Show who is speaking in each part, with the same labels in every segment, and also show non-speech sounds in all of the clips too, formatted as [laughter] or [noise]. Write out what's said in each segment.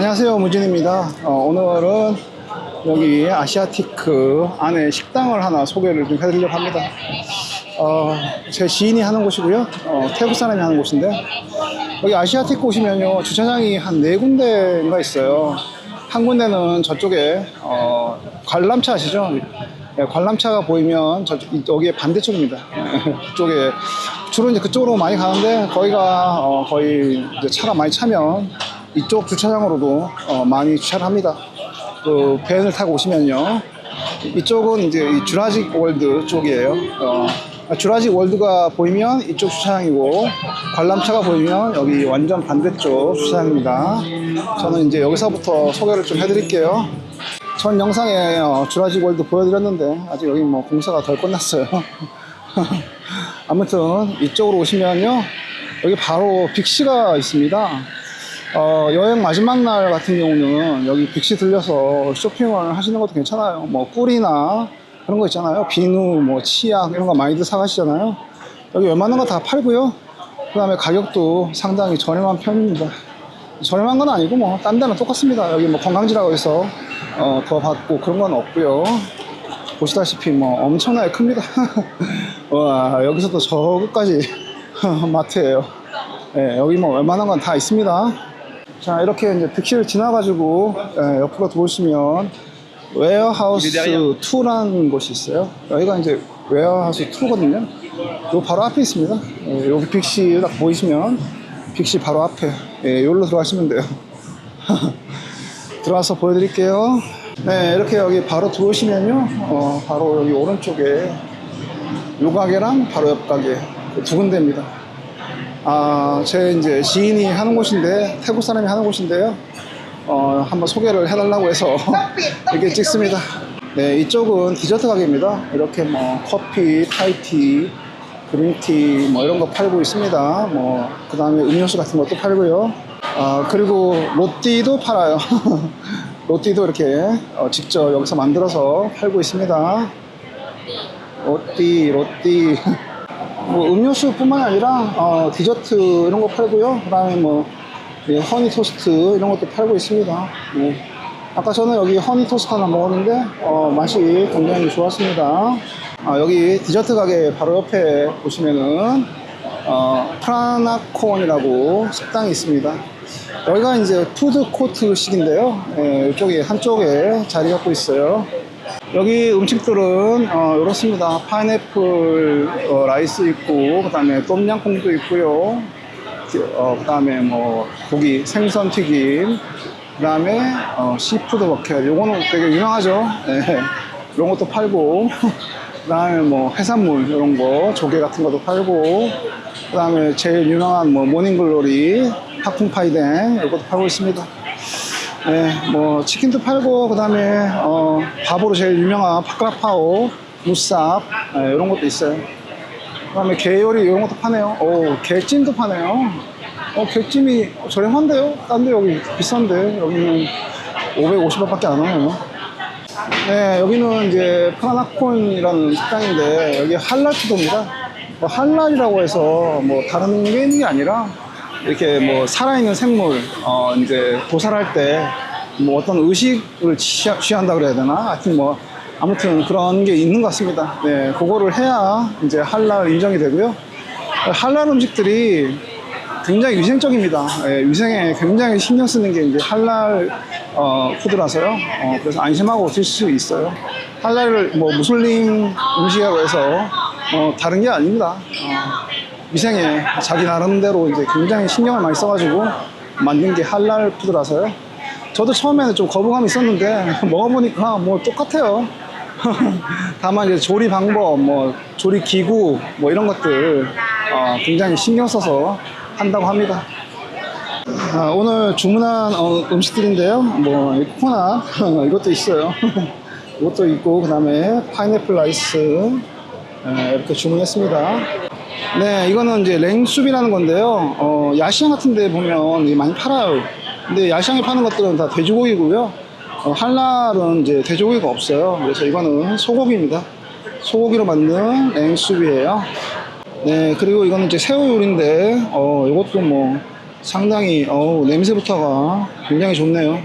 Speaker 1: 안녕하세요 무진입니다 어, 오늘은 여기 아시아티크 안에 식당을 하나 소개를 좀 해드리려고 합니다 어, 제 지인이 하는 곳이고요 어, 태국 사람이 하는 곳인데 여기 아시아티크 오시면요 주차장이 한 네 군데가 있어요 한 군데는 저쪽에 어, 관람차 아시죠? 네, 관람차가 보이면 저 여기에 반대쪽입니다. [laughs] 그쪽에 주로 이제 그쪽으로 많이 가는데 거기가 어, 거의 차가 많이 차면 이쪽 주차장으로도 어, 많이 주차를 합니다. 그 밴을 타고 오시면요. 이쪽은 이제 이 주라직 월드 쪽이에요. 어, 주라직 월드가 보이면 이쪽 주차장이고 관람차가 보이면 여기 완전 반대쪽 주차장입니다. 저는 이제 여기서부터 소개를 좀 해드릴게요. 전 영상에 어, 주라직 월드 보여드렸는데 아직 여기 뭐 공사가 덜 끝났어요. [laughs] 아무튼 이쪽으로 오시면요 여기 바로 빅시가 있습니다. 어, 여행 마지막 날 같은 경우는 여기 빅시 들려서 쇼핑을 하시는 것도 괜찮아요. 뭐 꿀이나 그런 거 있잖아요. 비누, 뭐 치약 이런 거 많이들 사가시잖아요. 여기 웬만한 거 다 팔고요. 그 다음에 가격도 상당히 저렴한 편입니다. 저렴한 건 아니고 뭐 딴 데는 똑같습니다. 여기 뭐 관광지라고 해서 어, 더 받고 그런 건 없고요. 보시다시피 뭐 엄청나게 큽니다. [laughs] 와 여기서도 저 끝까지 [laughs] 마트예요. 예, 여기 뭐 웬만한 건 다 있습니다. 자 이렇게 이제 빅시를 지나가지고 예, 옆으로 들어오시면 웨어하우스 2라는 곳이 있어요. 여기가 이제 웨어하우스 2거든요. 요 바로 앞에 있습니다. 예, 여기 빅시 딱 보이시면 빅시 바로 앞에 예, 여기로 들어가시면 돼요. [laughs] 들어와서 보여드릴게요. 네, 이렇게 여기 바로 들어오시면요. 어, 바로 여기 오른쪽에 요 가게랑 바로 옆 가게 그두 군데입니다. 아, 제 이제 지인이 하는 곳인데, 태국 사람이 하는 곳인데요. 어, 한번 소개를 해달라고 해서 [laughs] 이렇게 찍습니다. 네, 이쪽은 디저트 가게입니다. 이렇게 뭐 커피, 타이티, 그린티 뭐 이런 거 팔고 있습니다. 뭐, 그 다음에 음료수 같은 것도 팔고요. 아, 그리고 로띠도 팔아요. [laughs] 로띠도 이렇게 어, 직접 여기서 만들어서 팔고 있습니다. 로띠, 로띠. 뭐 음료수뿐만 아니라 어, 디저트 이런 거 팔고요. 그다음에 뭐 예, 허니 토스트 이런 것도 팔고 있습니다. 뭐, 아까 저는 여기 허니 토스트 하나 먹었는데 어, 맛이 굉장히 좋았습니다. 아, 여기 디저트 가게 바로 옆에 보시면은 어, 프라나콘이라고 식당이 있습니다. 여기가 이제 푸드 코트식인데요. 예, 이쪽에 한쪽에 자리 갖고 있어요. 여기 음식들은 어, 이렇습니다. 파인애플 어, 라이스 있고 그다음에 똠양꿍도 있고요. 어, 그다음에 뭐 고기 생선 튀김, 그다음에 어, 시푸드 버켓. 요거는 되게 유명하죠. 네. 이런 것도 팔고 [laughs] 그다음에 뭐 해산물 이런 거 조개 같은 것도 팔고 그다음에 제일 유명한 뭐 모닝글로리 팝콘 파이댕 이것도 팔고 있습니다. 네, 뭐 치킨도 팔고 그다음에 어, 밥으로 제일 유명한 파크라파오, 무쌉 네, 이런 것도 있어요. 그다음에 게 요리 이런 것도 파네요. 오, 게찜도 파네요. 어, 게찜이 저렴한데요? 딴데 여기 비싼데 여기는 550원밖에 안 와요. 네, 여기는 이제 프라나콘이라는 식당인데 여기 할랄푸드입니다. 뭐 할랄이라고 해서 뭐 다른 게 있는 게 아니라 이렇게 뭐 살아있는 생물 어 이제 도살할 때 뭐 어떤 의식을 취하, 취한 다 그래야 되나 하여튼 뭐 아무튼 그런 게 있는 것 같습니다. 네, 그거를 해야 이제 할랄 인정이 되고요. 할랄 음식들이 굉장히 위생적입니다. 예, 위생에 굉장히 신경 쓰는 게 이제 할랄 어, 푸드라서요. 어, 그래서 안심하고 드실 수 있어요. 할랄을 뭐 무슬림 음식이라고 해서 어, 다른 게 아닙니다. 어, 위생에 자기 나름대로 이제 굉장히 신경을 많이 써가지고 만든 게 할랄 푸드라서요. 저도 처음에는 좀 거부감이 있었는데 [laughs] 먹어보니까 뭐 똑같아요. [laughs] 다만 이제 조리 방법, 뭐 조리 기구, 뭐 이런 것들 어, 굉장히 신경 써서 한다고 합니다. 아, 오늘 주문한 어, 음식들인데요. 뭐이 코코넛 [laughs] 이것도 있어요. 이것도 있고 그 다음에 파인애플 라이스 에, 이렇게 주문했습니다. 네, 이거는 이제 랭숲이라는 건데요. 어, 야시장 같은 데 보면 많이 팔아요. 근데 야시장에 파는 것들은 다 돼지고기고요. 어, 할랄은 이제 돼지고기가 없어요. 그래서 이거는 소고기입니다. 소고기로 만든 랭숲이에요. 네, 그리고 이거는 이제 새우 요리인데, 어, 이것도 뭐, 상당히 어우 냄새부터가 굉장히 좋네요.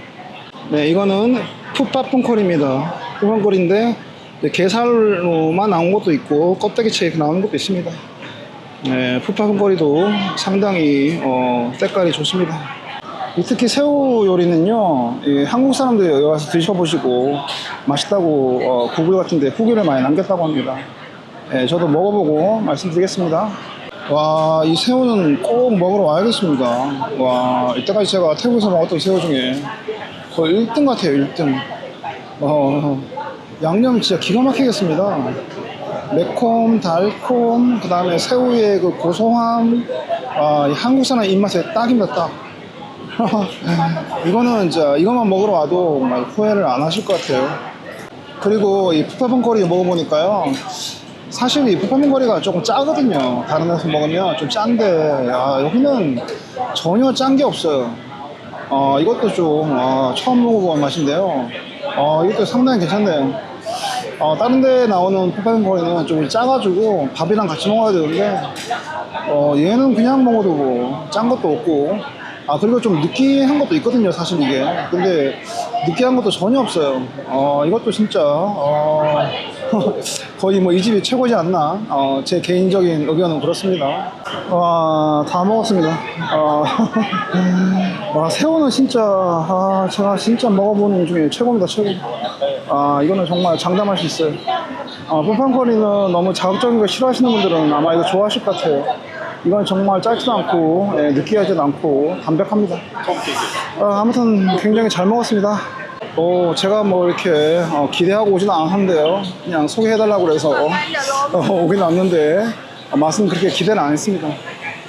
Speaker 1: 네, 이거는 풋밥풍컬입니다. 풋밥풍컬인데 게살로만 나온 것도 있고 껍데기채 나오는 것도 있습니다. 네, 풋밥풍컬이도 상당히 어, 색깔이 좋습니다. 이 특히 새우 요리는요, 이 한국 사람들이 여기 와서 드셔보시고 맛있다고 어, 구글 같은데 후기를 많이 남겼다고 합니다. 네, 저도 먹어보고 말씀드리겠습니다. 와, 이 새우는 꼭 먹으러 와야겠습니다. 와, 이때까지 제가 태국에서 먹었던 새우 중에 거의 1등 같아요, 1등. 어, 양념 진짜 기가 막히겠습니다. 매콤, 달콤, 그 다음에 새우의 그 고소함, 아, 이 한국 사람 입맛에 딱입니다, 딱. [laughs] 이거는 진짜 이것만 먹으러 와도 막 후회를 안 하실 것 같아요. 그리고 이 푸파봉거리 먹어보니까요. 사실 이 푸파봉거리가 조금 짜거든요. 다른 데서 먹으면 좀 짠데, 아, 여기는 전혀 짠 게 없어요. 어, 이것도 좀, 아, 처음 먹어본 맛인데요. 어, 이것도 상당히 괜찮네요. 어, 다른 데 나오는 푸파봉거리는 좀 짜가지고 밥이랑 같이 먹어야 되는데, 어, 얘는 그냥 먹어도 뭐, 짠 것도 없고, 아, 그리고 좀 느끼한 것도 있거든요, 사실 이게. 근데, 느끼한 것도 전혀 없어요. 어, 이것도 진짜, 어, [laughs] 거의 뭐 이 집이 최고지 않나. 어, 제 개인적인 의견은 그렇습니다. 와, 다 먹었습니다. 어, [laughs] 와, 새우는 진짜, 아, 제가 진짜 먹어보는 중에 최고입니다, 최고. 아, 이거는 정말 장담할 수 있어요. 아, 뿜판거리는 너무 자극적인 거 싫어하시는 분들은 아마 이거 좋아하실 것 같아요. 이건 정말 짧지도 않고, 예, 느끼하지도 않고, 담백합니다. 아, 아무튼 굉장히 잘 먹었습니다. 어, 제가 뭐 이렇게 어, 기대하고 오지는 않았는데요. 그냥 소개해달라고 그래서 어, 오긴 왔는데, 아, 맛은 그렇게 기대는 안 했습니다.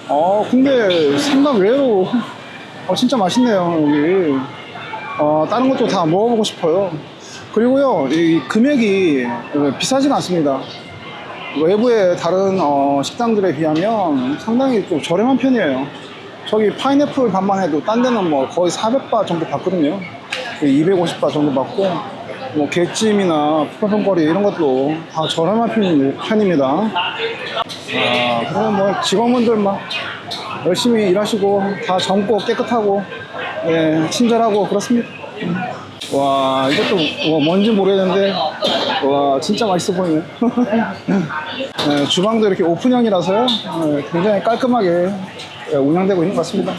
Speaker 1: 어, 근데 생각 외로 어, 진짜 맛있네요, 여기. 어, 다른 것도 다 먹어보고 싶어요. 그리고요, 이 금액이 비싸진 않습니다. 외부의 다른 어, 식당들에 비하면 상당히 좀 저렴한 편이에요. 저기 파인애플 밥만 해도 딴 데는 뭐 거의 400바 정도 받거든요. 250바 정도 받고 뭐 게찜이나 푸파평거리 이런 것도 다 저렴한 편, 편입니다. 아, 그럼 뭐 직원분들 막 열심히 일하시고 다 젊고 깨끗하고 예, 친절하고 그렇습니다. 와 이것도 뭐 뭔지 모르겠는데 와 진짜 맛있어 보이네 네, [laughs] 주방도 이렇게 오픈형이라서요 네, 굉장히 깔끔하게 예, 운영되고 있는 것 같습니다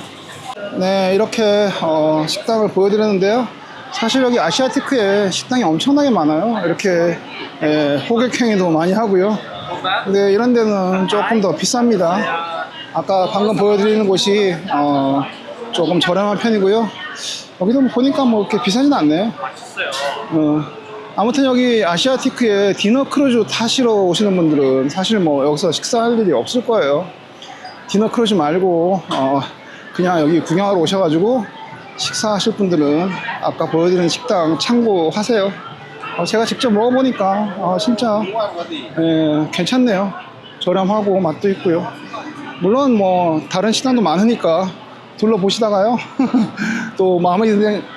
Speaker 1: 네 이렇게 어, 식당을 보여드렸는데요 사실 여기 아시아티크에 식당이 엄청나게 많아요 이렇게 예, 호객행위도 많이 하고요 근데 이런 데는 조금 더 비쌉니다 아까 방금 보여드리는 곳이 어, 조금 저렴한 편이고요 여기도 뭐 보니까 뭐 이렇게 비싸진 않네요. 어, 아무튼 여기 아시아티크에 디너 크루즈 타시러 오시는 분들은 사실 뭐 여기서 식사할 일이 없을 거예요. 디너 크루즈 말고 어, 그냥 여기 구경하러 오셔가지고 식사하실 분들은 아까 보여드린 식당 참고하세요. 어, 제가 직접 먹어보니까 어, 진짜 예, 괜찮네요. 저렴하고 맛도 있고요. 물론 뭐 다른 식당도 많으니까 둘러보시다가요. [laughs] 또 마음에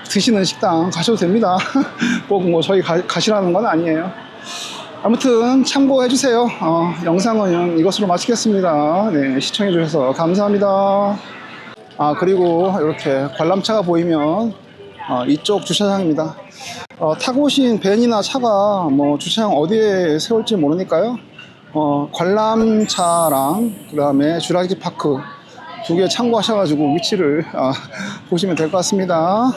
Speaker 1: 드시는 식당 가셔도 됩니다. [laughs] 꼭 뭐 저희 가, 가시라는 건 아니에요. 아무튼 참고해 주세요. 어, 영상은 이것으로 마치겠습니다. 네, 시청해 주셔서 감사합니다. 아 그리고 이렇게 관람차가 보이면 어, 이쪽 주차장입니다. 어, 타고 오신 밴이나 차가 뭐 주차장 어디에 세울지 모르니까요. 어, 관람차랑 그 다음에 주라기 파크 두 개 참고하셔가지고 위치를 아, [laughs] 보시면 될 것 같습니다.